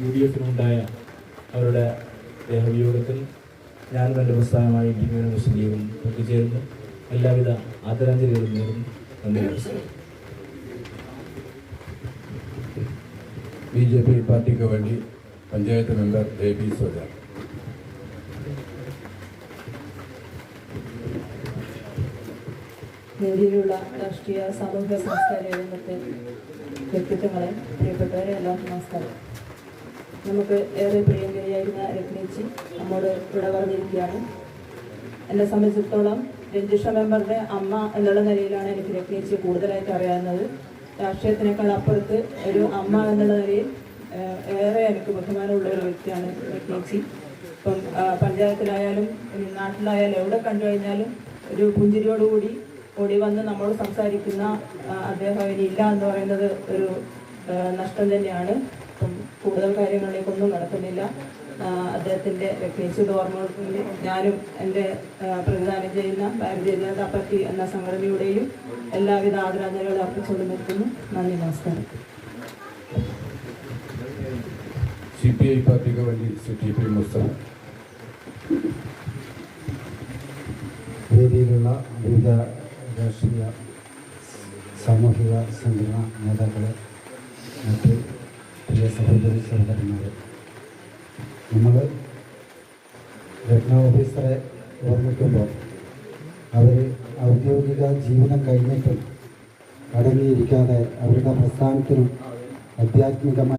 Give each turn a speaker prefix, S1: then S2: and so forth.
S1: U D എഫിനുണ്ടായ അവരുടെ ദേഹവിയോഗത്തിൽ ഞാനും എന്റെ പ്രസ്ഥാനമായി ഇന്ത്യൻ മുസ്ലിം ലീഗും പങ്കുചേരുന്നു എല്ലാവിധ ആദരാഞ്ജലികളും നേരുന്നു. നന്ദി. നമസ്കാരം
S2: ബി ജെ പി പാർട്ടിക്ക് വേണ്ടി panchayat member A P Soja.
S3: ഇന്ത്യയിലുള്ള രാഷ്ട്രീയ സാമൂഹിക സാംസ്കാരിക രംഗത്തെ വ്യക്തിത്വങ്ങളെ പ്രിയപ്പെട്ടവരെ എല്ലാവർക്കും നമസ്കാരം. നമുക്ക് ഏറെ പ്രിയങ്കരിയായിരുന്ന രത്നേച്ചി നമ്മോട് വിട പറഞ്ഞിരിക്കുകയാണ്. എന്നെ സംബന്ധിച്ചിടത്തോളം രഞ്ജിഷ മെമ്പറുടെ അമ്മ എന്നുള്ള നിലയിലാണ് എനിക്ക് രത്നേച്ചി കൂടുതലായിട്ട് അറിയാവുന്നത്. രാഷ്ട്രീയത്തിനേക്കാൾ അപ്പുറത്ത് ഒരു അമ്മ എന്നുള്ള നിലയിൽ ഏറെ എനിക്ക് ബഹുമാനമുള്ള ഒരു വ്യക്തിയാണ് രത്നേച്ചി. ഇപ്പം പഞ്ചായത്തിലായാലും നാട്ടിലായാലും എവിടെ കണ്ടു കഴിഞ്ഞാലും ഒരു പുഞ്ചിരിയോടുകൂടി ഓടി വന്ന് നമ്മോട് സംസാരിക്കുന്ന അദ്ദേഹം ഇല്ല എന്ന് പറയുന്നത് ഒരു നഷ്ടം തന്നെയാണ്. കൂടുതൽ കാര്യങ്ങളിലേക്കൊന്നും നടക്കുന്നില്ല. അദ്ദേഹത്തിന്റെ അദ്ദേഹത്തിന്റെ വ്യക്തിച്ചുള്ള ഞാനും എന്റെ പ്രതിദാനം ചെയ്യുന്ന ഭാരതീയ ജനതാ പാർട്ടി എന്ന സംഘടനയുടെയും എല്ലാവിധ ആദരാഞ്ജലികളും അർപ്പിച്ചുകൊണ്ട് നിൽക്കുന്നു നന്ദി നമസ്കാരം.
S2: സി പി ഐ പാർട്ടിക്ക് വേണ്ടി സി ടി പി മുസ്തഫ.
S4: വേദിയിലുള്ള വിവിധ രാഷ്ട്രീയ സാമൂഹിക സംഘടനാ നേതാക്കളെ സഹോദരി സഹോദരന്മാരെ നമ്മൾ രത്ന ഓഫീസറെ ഓർമ്മിക്കുമ്പോൾ അവർ ഔദ്യോഗിക ജീവിതം കഴിഞ്ഞിട്ടും അടങ്ങിയിരിക്കാതെ അവരുടെ പ്രസ്ഥാനത്തിനും ആധ്യാത്മികമായി